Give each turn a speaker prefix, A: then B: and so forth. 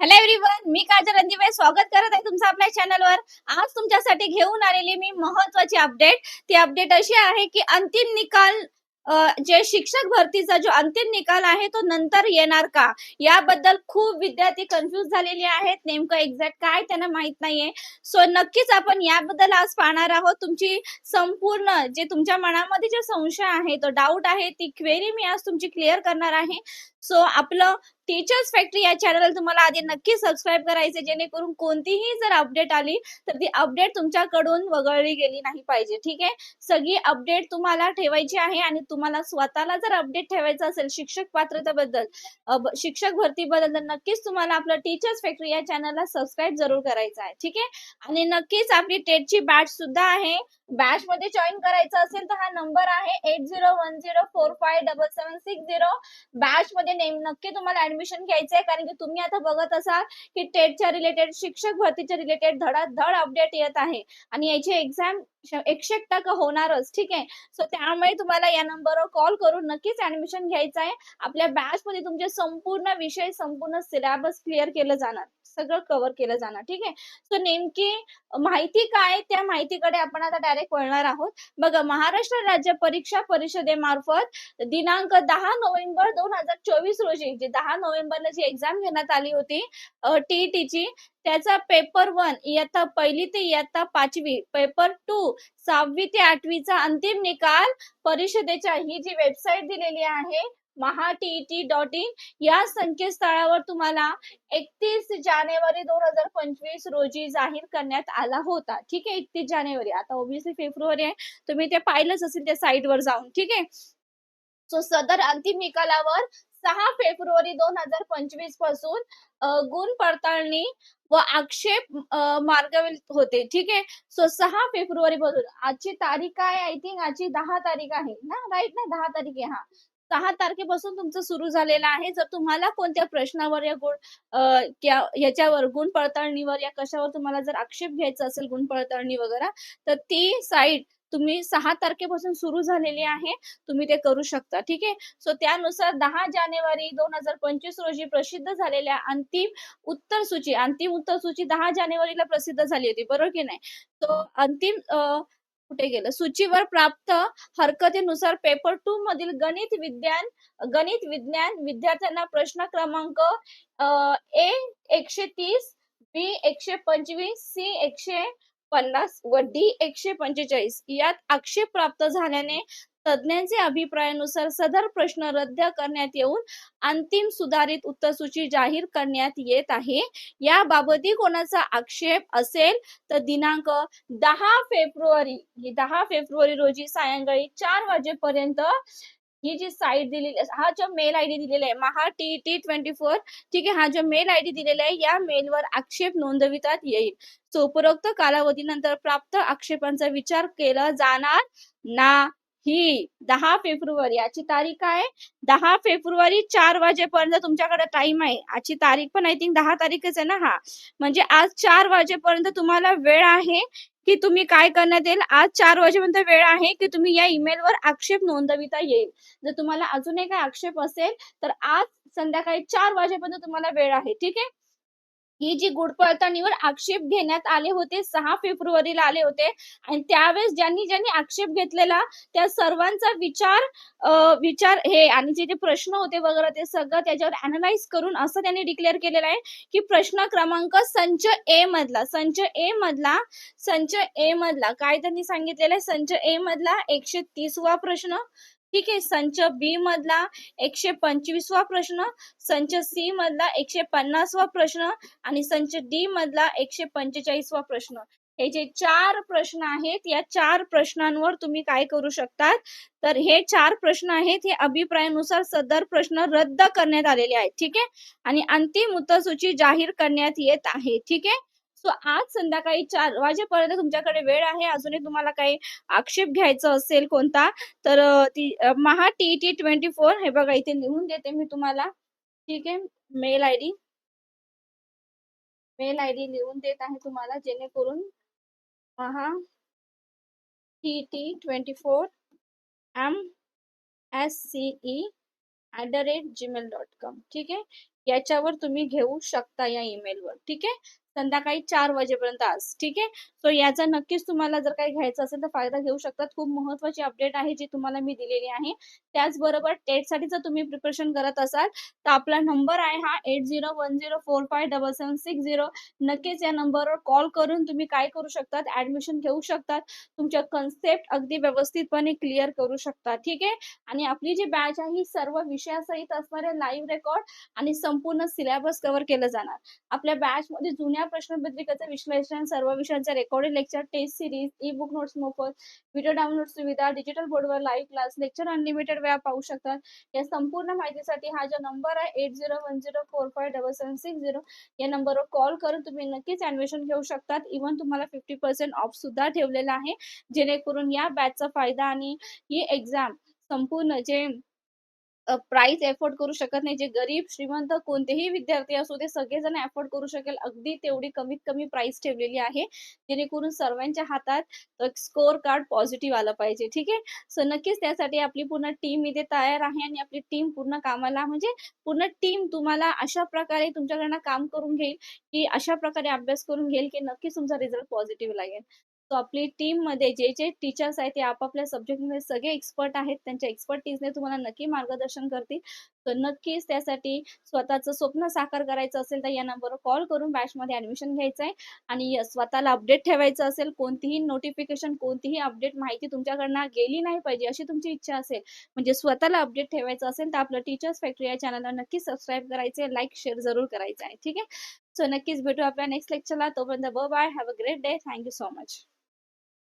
A: Hello everyone मी काजल रंदीबाई स्वागत करत आहे तुमचं आपल्या चॅनलवर आज तुमच्यासाठी घेऊन आलेली मी महत्वाची अपडेट ती अपडेट अशी आहे की अंतिम निकाल जे शिक्षक भरतीचा जो अंतिम निकाल आहे तो नंतर येणार का? याबद्दल खूप विद्यार्थी कन्फ्युज झालेले आहेत. नेमकं एक्झॅक्ट काय त्यांना माहीत नाहीये. सो नक्कीच आपण याबद्दल आज पाहणार आहोत. तुमची संपूर्ण जे तुमच्या मनामध्ये जे संशय आहे तो डाऊट आहे ती क्वेरी मी आज तुमची क्लिअर करणार आहे. सो आपलं टीचर्स फॅक्टरी या चॅनलला तुम्हाला आधी नक्की सबस्क्राईब करायचे जेणेकरून कोणतीही जर अपडेट आली तर ती अपडेट तुमच्याकडून वगळली गेली नाही पाहिजे ठीक आहे? सगळी अपडेट तुम्हाला ठेवायची आहे आणि तुम्हाला स्वतःला जर अपडेट ठेवायचं असेल शिक्षक पात्रतेबद्दल शिक्षक भरतीबद्दल तर नक्कीच तुम्हाला आपलं टीचर्स फॅक्टरी या चॅनलला सबस्क्राईब जरूर करायचं आहे ठीक आहे? आणि नक्कीच आपली टेटची बॅच सुद्धा आहे. बॅच मध्ये जॉईन करायचं असेल तर हा नंबर आहे eight zero one zero four five double seven six zero batch मध्ये नेम नक्की तुम्हाला ऍडमिशन घ्यायचं आहे कारण की तुम्ही आता बघत असाल की टेटच्या रिलेटेड शिक्षक भरतीच्या रिलेटेड धडाधड अपडेट येत आहे. आणि याची एक्झाम एकशे टक्का होणारच ठीक आहे? सो त्यामुळे तुम्हाला या नंबरवर कॉल करून नक्कीच ऍडमिशन घ्यायचं आहे आपल्या बॅच मध्ये तुमचे संपूर्ण विषय संपूर्ण सिलेबस क्लिअर केलं जाणार. सगळं कव्हर केलं जाणार. ठीक आहे? सो नेमकी माहिती काय त्या माहितीकडे आपण आता डायरेक्ट वळणार आहोत. बघा महाराष्ट्र राज्य परीक्षा परिषदेमार्फत दिनांक दहा नोव्हेंबर दोन हजार चोवीस रोजी जे दहा नोव्हेंबरला जी एक्झाम घेण्यात आली होती टीईटीची त्याचा पेपर वन इयत्ता पहिली ते इयत्ता पाचवी पेपर टू सहावी ते आठवीचा अंतिम निकाल परिषदेच्या ही जी वेबसाईट दिलेली आहे महा टीईटी डॉट इन या संकेतस्थळावर तुम्हाला एकतीस जानेवारी दोन हजार पंचवीस रोजी जाहीर करण्यात आला होता. ठीक आहे? एकतीस जानेवारी. आता ओबीसी फेब्रुवारी आहे. तुम्ही ते पाहिलंच असेल त्या साईटवर जाऊन. ठीक आहे? सो सदर अंतिम निकालावर सहा फेब्रुवारी दोन हजार पंचवीसपासून गुण पडताळणी व आक्षेप मार्ग मार्गविल होते. ठीक आहे? सो सहा फेब्रुवारी पासून. आजची तारीख काय आय थिंक आजची दहा तारीख आहे ना? राईट ना? दहा तारीख आहे हा. सहा तारखेपासून तुमचं सुरू झालेलं आहे. जर तुम्हाला कोणत्या प्रश्नावर या गुण याच्यावर गुण पडताळणीवर या कशावर तुम्हाला जर आक्षेप घ्यायचा असेल गुण पडताळणी वगैरे तर ती साईट तुम्ही सहा तारखेपासून सुरू झालेली आहे. तुम्ही ते करू शकता. ठीक आहे? सो त्यानुसार दहा जानेवारी दोन हजार पंचवीस रोजी प्रसिद्ध झालेल्या अंतिम उत्तर सूची अंतिम उत्तर सूची दहा जानेवारीला प्रसिद्ध झाली होती. बरोबर की नाही? तो अंतिम कुठे गेलं? सूचीवर प्राप्त हरकतीनुसार पेपर टू मधील गणित विज्ञान गणित विज्ञान विद्यार्थ्यांना प्रश्न क्रमांक ए एकशे तीस बी एकशे पंचवीस सी एकशे पन्नास व डी एकशे पंचेचाळीस. यात आक्षेप प्राप्त झाल्याने तज्ञांचे अभिप्रायानुसार सदर प्रश्न रद्द करण्यात येऊन अंतिम सुधारित उत्तरसूची जाहीर करण्यात येत आहे. याबाबतही कोणाचा आक्षेप असेल तर दिनांक दहा फेब्रुवारी दहा फेब्रुवारी रोजी सायंकाळी चार वाजेपर्यंत ही जी साईट दिलेली हा जो मेल आयडी दिलेला आहे Maha T T twenty four ठीक आहे? हा जो मेल आयडी दिलेला आहे या मेलवर आक्षेप नोंदवितात येईल. सो उपरोक्त कालावधीनंतर प्राप्त आक्षेपांचा विचार केला जाणार नाही. दहा फेब्रुवारी याची तारीख काय दहा फेब्रुवारी चार वाजेपर्यंत तुमच्याकडे टाइम आहे. आजची तारीख पण आय थिंक दहा तारीखच आहे ना हा? म्हणजे आज चार वाजेपर्यंत तुम्हाला वेळ आहे. की तुम्ही काय करण्यात येईल? आज चार वाजेपर्यंत वेळ आहे की तुम्ही या ईमेलवर आक्षेप नोंदविता येईल. जर तुम्हाला अजूनही काही आक्षेप असेल तर आज संध्याकाळी चार वाजेपर्यंत तुम्हाला वेळ आहे. ठीक आहे? ही जी गुड पडताळणीवर आक्षेप घेण्यात आले होते सहा फेब्रुवारीला आले होते. आणि त्यावेळेस ज्यांनी ज्यांनी आक्षेप घेतलेला त्या सर्वांचा विचार विचार हे आणि जे जे प्रश्न होते वगैरे ते सगळं त्याच्यावर अनालाइज करून असं त्यांनी डिक्लेअर केलेलं आहे की प्रश्न क्रमांक संच ए मधला संच ए मधला संच ए मधला. काय त्यांनी सांगितलेलं आहे? संच ए मधला एकशे तीसवा प्रश्न. ठीक आहे. संच बी मधला एकशे पंचवीसवा प्रश्न संच सी मधला एकशे पन्नासवा प्रश्न आणि संच डी मधला एकशे पंचेचाळीसवा प्रश्न. हे जे चार प्रश्न आहेत या चार प्रश्नांवर तुम्ही काय करू शकतात? तर हे चार प्रश्न आहेत हे अभिप्रायानुसार सदर प्रश्न रद्द करण्यात आलेले आहेत. ठीक आहे? आणि अंतिम उत्तरसूची जाहीर करण्यात येत आहे. ठीक आहे? सो आज संध्याकाळी चार वाजेपर्यंत तुमच्याकडे वेळ आहे. अजूनही तुम्हाला काही आक्षेप घ्यायचा असेल कोणता तर ती Maha T T twenty four हे बघा इथे लिहून देते मी तुम्हाला. ठीक आहे? Mail I D. Mail I D लिहून देत आहे तुम्हाला जेणेकरून Maha T T twenty four M S C E at the rate Gmail dot com. ठीक आहे? याच्यावर तुम्ही घेऊ शकता या ईमेलवर. ठीक आहे? संध्याकाळी चार वाजेपर्यंत आज ठीक आहे? सो याचा नक्कीच तुम्हाला जर काही घ्यायचं असेल तर फायदा घेऊ शकतात खूप महत्वाची अपडेट आहे जी तुम्हाला मी दिलेली आहे. त्याचबरोबर टेटसाठी जर तुम्ही प्रिपरेशन करत असाल तर आपला नंबर आहे हा eight zero one zero four five double seven six zero नक्कीच या नंबरवर कॉल करून तुम्ही काय करू शकतात? ऍडमिशन घेऊ शकतात. तुमच्या कन्सेप्ट अगदी व्यवस्थितपणे क्लिअर करू शकता ठीक आहे? आणि आपली जी बॅच आहे ही सर्व विषयासहित असणारे लाईव्ह रेकॉर्ड आणि संपूर्ण सिलेबस कव्हर केलं जाणार. आपल्या बॅच मध्ये जुन्या प्रश्नपत्रिकेचं विश्लेषण सर्व विषयांचे recorded lecture test series ebook notes मोफत व्हिडिओ डाउनलोड सुविधा डिजिटल बोर्डवर लाईव्ह क्लास लेक्चर अनलिमिटेड वेळा पाहू शकतात या संपूर्ण माहितीसाठी हा जो नंबर आहे eight zero one zero four five double seven six zero या नंबरवर कॉल करून तुम्ही नक्कीच ऍडमिशन घेऊ शकतात. इव्हन तुम्हाला फिफ्टी पर्सेंट ऑफ सुद्धा ठेवलेला आहे. जेणेकरून या बॅचचा फायदा आणि ही एक्झाम संपूर्ण जे प्राइस एफोर्ड करू शकत नाही. जे गरीब श्रीमंत कोणतेही विद्यार्थी असू दे सगळेजण एफोर्ड करू शकेल. अगदी तेवढी कमीत कमी प्राइस ठेवलेली आहे. जेणेकरून सर्वांच्या हातात स्कोर कार्ड पॉझिटिव्ह आलं पाहिजे. ठीक आहे? सो नक्कीच त्यासाठी आपली पूर्ण टीम इथे तयार आहे आणि आपली टीम पूर्ण कामाला म्हणजे पूर्ण टीम तुम्हाला अशा प्रकारे तुमच्याकडनं काम करून घेईल की अशा प्रकारे अभ्यास करून घेईल की नक्कीच तुमचा रिझल्ट पॉझिटिव्ह लागेल. तो आपली टीममध्ये जे जे टीचर्स आहेत ते आपापल्या सब्जेक्टमध्ये सगळे एक्सपर्ट आहेत. त्यांच्या एक्सपर्टीजने तुम्हाला नक्की मार्गदर्शन करतील. तर नक्कीच त्यासाठी स्वतःचं स्वप्न साकार करायचं असेल तर या नंबरवर कॉल करून बॅचमध्ये ऍडमिशन घ्यायचं आहे. आणि स्वतःला अपडेट ठेवायचं असेल कोणतीही नोटिफिकेशन कोणतीही अपडेट माहिती तुमच्याकडनं गेली नाही पाहिजे अशी तुमची इच्छा असेल म्हणजे स्वतःला अपडेट ठेवायचं असेल तर आपलं टीचर्स फॅक्टरी या चॅनलला नक्की सबस्क्राईब करायचे लाईक शेअर जरूर करायचं आहे ठीक आहे? सो नक्कीच भेटू आपल्या नेक्स्ट लेक्चरला तोपर्यंत bye have a great day thank you so much